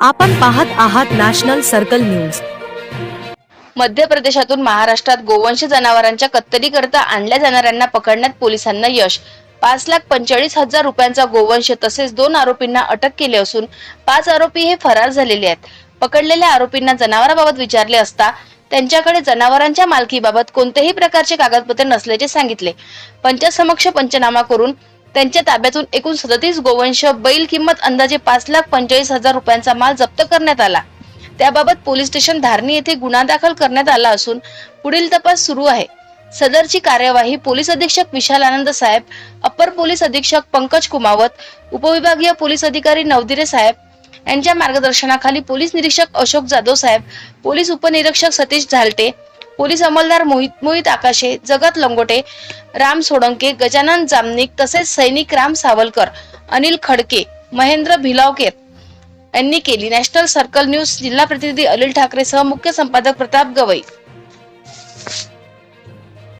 आपण पाहत आहात नॅशनल सर्कल न्यूज. मध्य प्रदेशातून महाराष्ट्रात गोवंश जनावरांच्या कत्तलीकरता आणल्या जाणाऱ्यांना पकडण्यात पोलिसांना यश. पाच लाख पंचेचाळीस हजार रुपयांचा गोवंश तसेच दोन आरोपींना अटक केली असून पाच आरोपी हे फरार झालेले आहेत. पकडलेल्या आरोपींना जनावराबाबत विचारले असता त्यांच्याकडे जनावरांच्या मालकीबाबत कोणत्याही प्रकारचे कागदपत्रे नसल्याचे सांगितले. पंचासमक्ष पंचनामा करून त्यांच्या ताब्यातून एकूण सदतीस गोवंश बैल किंमत अंदाजे पाच लाख पंचेचाळीस हजार रुपयांचा माल जप्त करण्यात आला. त्याबाबत पोलीस स्टेशन धारणी येथे गुन्हा दाखल करण्यात आला असून पुढील तपास सुरू आहे. सदरची कार्यवाही पोलीस अधीक्षक विशाल आनंद साहेब अप्पर पोलीस अधीक्षक पंकज कुमावत उपविभागीय पोलीस अधिकारी नवदिरे साहेब यांच्या मार्गदर्शनाखाली पोलीस निरीक्षक अशोक जाधव साहेब पोलीस उपनिरीक्षक सतीश झालटे पोलीस अंमलदार मोहित मोहित आकाशे जगत लंगोटे राम सोडंके गजानन जामनिक तसेच सैनिक राम सावलकर अनिल खडके महेंद्र भिलावकेर यांनी केली. नॅशनल सर्कल न्यूज जिल्हा प्रतिनिधी अनिल ठाकरे सह मुख्य संपादक प्रताप गवई.